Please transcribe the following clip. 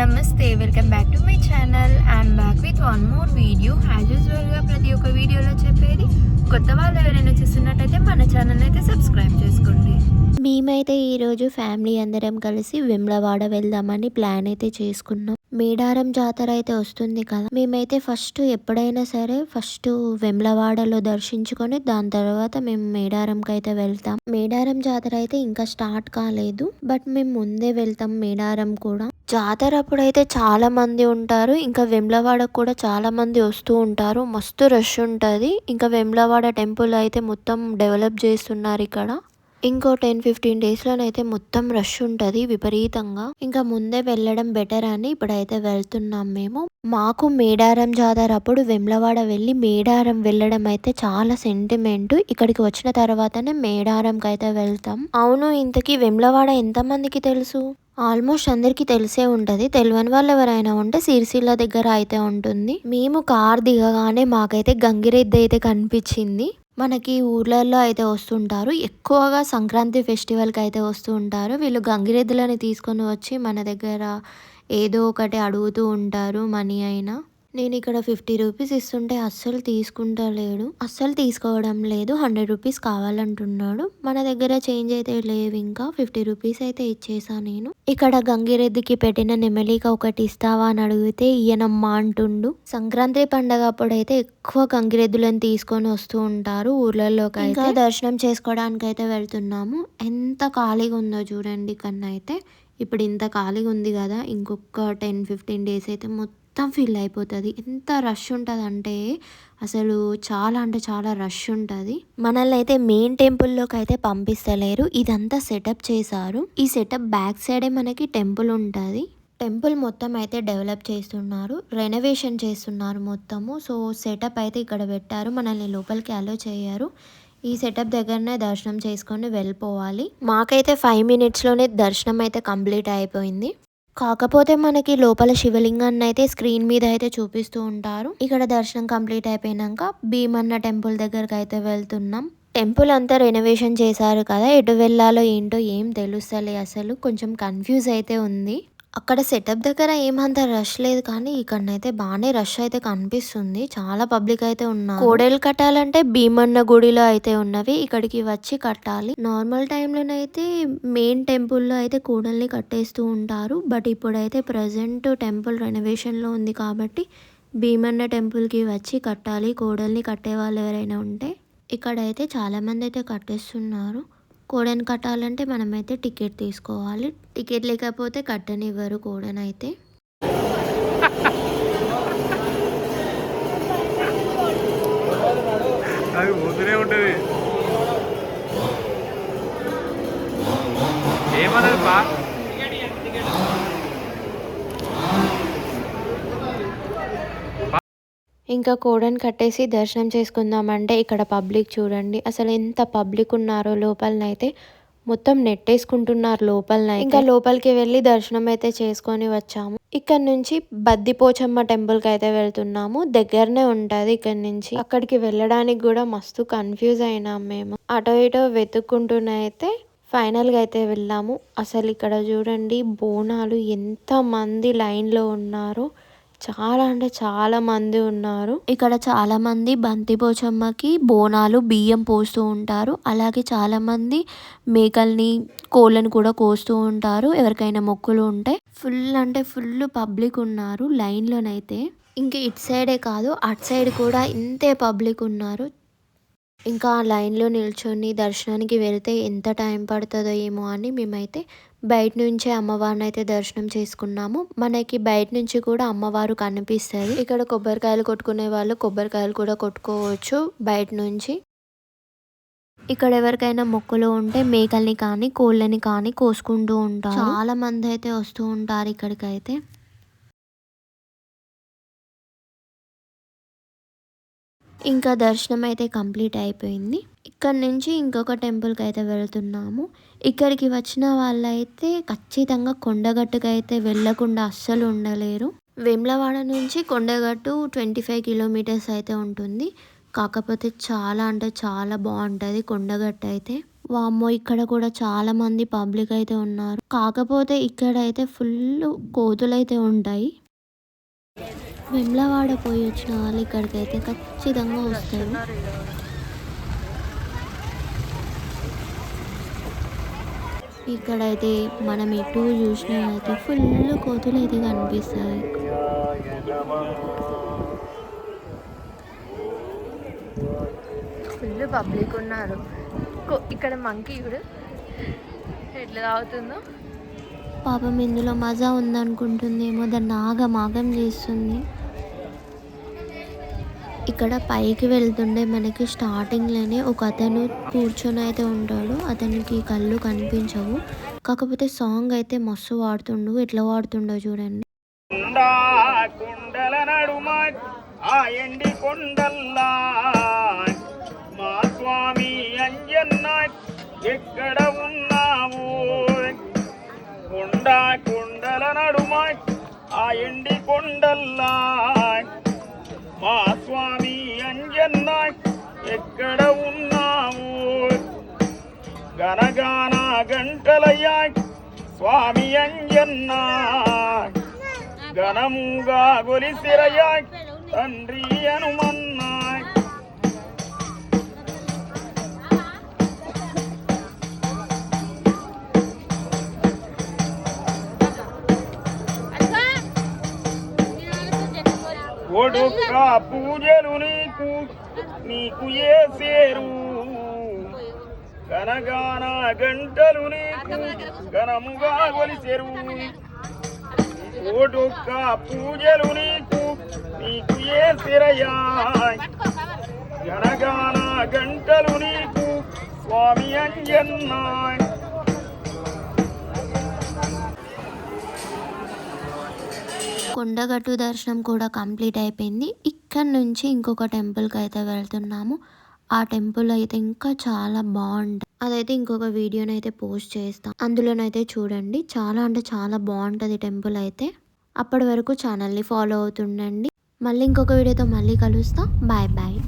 నమస్తే welcome back to my channel. I'm back with one more video as యూజువల్గా ప్రతి ఒక్క వీడియోలో చెప్పేది కొత్త వాళ్ళు ఎవరైనా చూస్తున్నట్టయితే మన ఛానల్ అయితే సబ్స్క్రైబ్ చేసుకోండి. మేమైతే ఈరోజు ఫ్యామిలీ అందరం కలిసి విమ్లవాడ వెళ్దామని ప్లాన్ అయితే చేసుకున్నాం. మేడారం జాతర అయితే వస్తుంది కదా మేమైతే ఫస్ట్ ఎప్పుడైనా సరే ఫస్ట్ వెమ్లవాడలో దర్శించుకొని దాని తర్వాత మేము మేడారంకి అయితే వెళ్తాం. మేడారం జాతర అయితే ఇంకా స్టార్ట్ కాలేదు బట్ మేము ముందే వెళ్తాం మేడారం కూడా. జాతర అప్పుడైతే చాలామంది ఉంటారు. ఇంకా వెమ్లవాడకు కూడా చాలామంది వస్తూ ఉంటారు. మస్తు రష్ ఉంటుంది. ఇంకా వెమ్లవాడ టెంపుల్ అయితే మొత్తం డెవలప్ చేస్తున్నారు ఇక్కడ. ఇంకో టెన్ ఫిఫ్టీన్ డేస్లోనైతే మొత్తం రష్ ఉంటుంది విపరీతంగా. ఇంకా ముందే వెళ్ళడం బెటర్ అని ఇప్పుడైతే వెళ్తున్నాం మేము. మాకు మేడారం జాతర అప్పుడు వెమ్లవాడ వెళ్ళి మేడారం వెళ్ళడం అయితే చాలా సెంటిమెంట్ ఇక్కడికి వచ్చిన తర్వాతనే మేడారంకి అయితే వెళ్తాం. అవును ఇంతకీ వెమ్లవాడ ఎంతమందికి తెలుసు? ఆల్మోస్ట్ అందరికీ తెలిసే ఉంటది. తెలియని వాళ్ళు ఎవరైనా ఉంటే సిరిసిల్ల దగ్గర అయితే ఉంటుంది. మేము కార్ దిగగానే మాకైతే గంగిరెద్దు అయితే కనిపించింది. మనకి ఊర్లలో అయితే వస్తుంటారు. ఎక్కువగా సంక్రాంతి ఫెస్టివల్కి అయితే వస్తూ ఉంటారు. వీళ్ళు గంగిరెద్దులని తీసుకొని వచ్చి మన దగ్గర ఏదో ఒకటి అడుగుతూ ఉంటారు మనీ అయినా. నేను ఇక్కడ ఫిఫ్టీ రూపీస్ ఇస్తుంటే అస్సలు తీసుకుంటలేడు. అస్సలు తీసుకోవడం లేదు. హండ్రెడ్ రూపీస్ కావాలంటున్నాడు. మన దగ్గర చేంజ్ అయితే లేవు ఇంకా. ఫిఫ్టీ రూపీస్ అయితే ఇచ్చేసా నేను. ఇక్కడ గంగిరెద్దుకి పెట్టిన నెమలిక ఒకటి ఇస్తావా అని అడిగితే ఈయనమ్మా అంటుండు. సంక్రాంతి పండగ అప్పుడైతే ఎక్కువ గంగిరెద్దులను తీసుకొని వస్తూ ఉంటారు ఊర్లలోకి అయితే దర్శనం చేసుకోవడానికి అయితే వెళ్తున్నాము. ఎంత ఖాళీగా ఉందో చూడండి కన్నా అయితే ఇప్పుడు ఇంత ఖాళీగా ఉంది కదా. ఇంకొక టెన్ ఫిఫ్టీన్ డేస్ అయితే మొత్తం మొత్తం ఫిల్ అయిపోతుంది. ఎంత రష్ ఉంటుంది అంటే అసలు చాలా అంటే చాలా రష్ ఉంటుంది. మనల్ని అయితే మెయిన్ టెంపుల్లోకి అయితే పంపిస్తలేరు. ఇదంతా సెటప్ చేశారు. ఈ సెటప్ బ్యాక్ సైడే మనకి టెంపుల్ ఉంటుంది. టెంపుల్ మొత్తం అయితే డెవలప్ చేస్తున్నారు. రెనోవేషన్ చేస్తున్నారు మొత్తము. సో సెటప్ అయితే ఇక్కడ పెట్టారు. మనల్ని లోపలికి అలో చేయరు. ఈ సెటప్ దగ్గరనే దర్శనం చేసుకొని వెళ్ళిపోవాలి. మాకైతే ఫైవ్ మినిట్స్లోనే దర్శనం అయితే కంప్లీట్ అయిపోయింది. కాకపోతే మనకి లోపల శివలింగాన్ని అయితే స్క్రీన్ మీద అయితే చూపిస్తూ ఉంటారు. ఇక్కడ దర్శనం కంప్లీట్ అయిపోయినాక భీమన్న టెంపుల్ దగ్గరకు అయితే వెళ్తున్నాం. టెంపుల్ అంతా రెనోవేషన్ చేశారు కదా ఎటు వెళ్ళాలో ఏంటో ఏం తెలుస్తలే అసలు. కొంచెం కన్ఫ్యూజ్ అయితే ఉంది. అక్కడ సెటప్ దగ్గర ఏమంత రష్ లేదు కానీ ఇక్కడనైతే బాగానే రష్ అయితే కనిపిస్తుంది. చాలా పబ్లిక్ అయితే ఉన్నారు. కోడలు కట్టాలంటే భీమన్న గుడిలో అయితే ఉన్నవి. ఇక్కడికి వచ్చి కట్టాలి. నార్మల్ టైంలోనైతే మెయిన్ టెంపుల్లో అయితే కూడల్ని కట్టేస్తూ ఉంటారు. బట్ ఇప్పుడైతే ప్రజెంట్ టెంపుల్ రెనోవేషన్లో ఉంది కాబట్టి భీమన్న టెంపుల్కి వచ్చి కట్టాలి. కోడల్ని కట్టే వాళ్ళు ఎవరైనా ఉంటే ఇక్కడైతే చాలామంది అయితే కట్టేస్తున్నారు. కోడని కట్టాలంటే మనమైతే టికెట్ తీసుకోవాలి. టికెట్ లేకపోతే కట్టనివ్వరు కోడనైతే అది పోతూనే ఉంటుంది. ఏమన్నది బా? ఇంకా కోడని కట్టేసి దర్శనం చేసుకుందామంటే ఇక్కడ పబ్లిక్ చూడండి. అసలు ఎంత పబ్లిక్ ఉన్నారో లోపలనైతే. మొత్తం నెట్టేసుకుంటున్నారు లోపలన ఇంకా లోపలికి వెళ్ళి దర్శనం అయితే చేసుకొని వచ్చాము. ఇక్కడ నుంచి బద్దిపోచమ్మ టెంపుల్కి అయితే వెళ్తున్నాము. దగ్గరనే ఉంటుంది ఇక్కడ నుంచి. అక్కడికి వెళ్ళడానికి కూడా మస్తు కన్ఫ్యూజ్ అయినాం మేము. అటో ఇటో వెతుక్కుంటూనైతే ఫైనల్గా ఫైనల్గా అయితే వెళ్ళాము. అసలు ఇక్కడ చూడండి బోనాలు ఎంత మంది లైన్లో ఉన్నారు. చాలా అంటే చాలా మంది ఉన్నారు. ఇక్కడ చాలా మంది బంతి పోచమ్మకి బోనాలు బియ్యం పోస్తూ ఉంటారు. అలాగే చాలా మంది మేకల్ని కోళ్ళని కూడా కోస్తూ ఉంటారు. ఎవరికైనా మొక్కులు ఉంటే. ఫుల్ అంటే ఫుల్ పబ్లిక్ ఉన్నారు లైన్లోనైతే. ఇంకా ఇటు సైడే కాదు అటు సైడ్ కూడా ఇంతే పబ్లిక్ ఉన్నారు. ఇంకా ఆ లైన్లో నిల్చొని దర్శనానికి వెళ్తే ఎంత టైం పడుతుందో ఏమో అని మేమైతే బయట నుంచే అమ్మవారిని అయితే దర్శనం చేసుకున్నాము. మనకి బయట నుంచి కూడా అమ్మవారు కనిపిస్తుంది ఇక్కడ కొబ్బరికాయలు కొట్టుకునే వాళ్ళు కొబ్బరికాయలు కూడా కొట్టుకోవచ్చు బయట నుంచి. ఇక్కడ ఎవరికైనా మొక్కలు ఉంటే మేకల్ని కానీ కోళ్ళని కానీ కోసుకుంటూ ఉంటారు. చాలా మంది అయితే వస్తూ ఉంటారు ఇక్కడికైతే. ఇంకా దర్శనం అయితే కంప్లీట్ అయిపోయింది. ఇక్కడ నుంచి ఇంకొక టెంపుల్కి అయితే వెళ్తున్నాము. ఇక్కడికి వచ్చిన వాళ్ళైతే ఖచ్చితంగా కొండగట్టుకు అయితే వెళ్ళకుండా అస్సలు ఉండలేరు. వేములవాడ నుంచి కొండగట్టు ట్వంటీ ఫైవ్ కిలోమీటర్స్ అయితే ఉంటుంది. కాకపోతే చాలా అంటే చాలా బాగుంటుంది కొండగట్టు అయితే. వామ్మో ఇక్కడ కూడా చాలా మంది పబ్లిక్ అయితే ఉన్నారు. కాకపోతే ఇక్కడ అయితే ఫుల్ కోతులు అయితే ఉంటాయి. వెమ్లవాడ పోయి వచ్చిన వాళ్ళు ఇక్కడికి అయితే ఖచ్చితంగా వస్తారు. ఇక్కడైతే మనం ఎటు చూసినా అయితే ఫుల్ కోతులు అయితే కనిపిస్తాయి. ఫుల్ పబ్లిక్ ఉన్నారు. ఇక్కడ మంకీ ఇప్పుడు ఎట్లా తాగుతుందో? పాపం ఇందులో మజా ఉందనుకుంటుందేమో దాన్ని ఆగమాగం చేస్తుంది. ఇక్కడ పైకి వెళ్తుండే మనకి స్టార్టింగ్లోనే ఒక అతను కూర్చొని అయితే ఉంటాడు. అతనికి కళ్ళు కనిపించవు. కాకపోతే సాంగ్ అయితే మస్తు వాడుతుండు. ఎట్లా వాడుతుండో చూడండి. కొండల నడుమ ఆ ఎండి కొండల్లా మా స్వామి అంజన్న ఎక్కడ ఉన్నావు? కొండ కొండల నడుమ ఆ ఎండి కొండల్లా మా స్వామి అంజన్న ఎక్కడ ఉన్నావు గనగాన గంటలయ్యా స్వామి అంజన్న ఘనముగా గొలిసిరయ్యా తండ్రి హనుమన్నా కొడుక పూజలు నీకు నీకు సేరు గణగానా గంటలు నీకు ఘనముగా గొలిసెరు కొడుక పూజలు నీకు నీకు ఏసిరయ్యా గనగాన గంటలు నీకు స్వామి అంజన్నాయ్. కొండగట్టు దర్శనం కూడా కంప్లీట్ అయిపోయింది. ఇక్కడ నుంచి ఇంకొక టెంపుల్కి అయితే వెళ్తున్నాము. ఆ టెంపుల్ అయితే ఇంకా చాలా బాగుంటుంది. అదైతే ఇంకొక వీడియోని అయితే పోస్ట్ చేస్తాం. అందులోనైతే చూడండి చాలా అంటే చాలా బాగుంటుంది టెంపుల్ అయితే. అప్పటి వరకు ఛానల్ని ఫాలో అవుతుండండి. మళ్ళీ ఇంకొక వీడియోతో మళ్ళీ కలుస్తాం. Bye bye.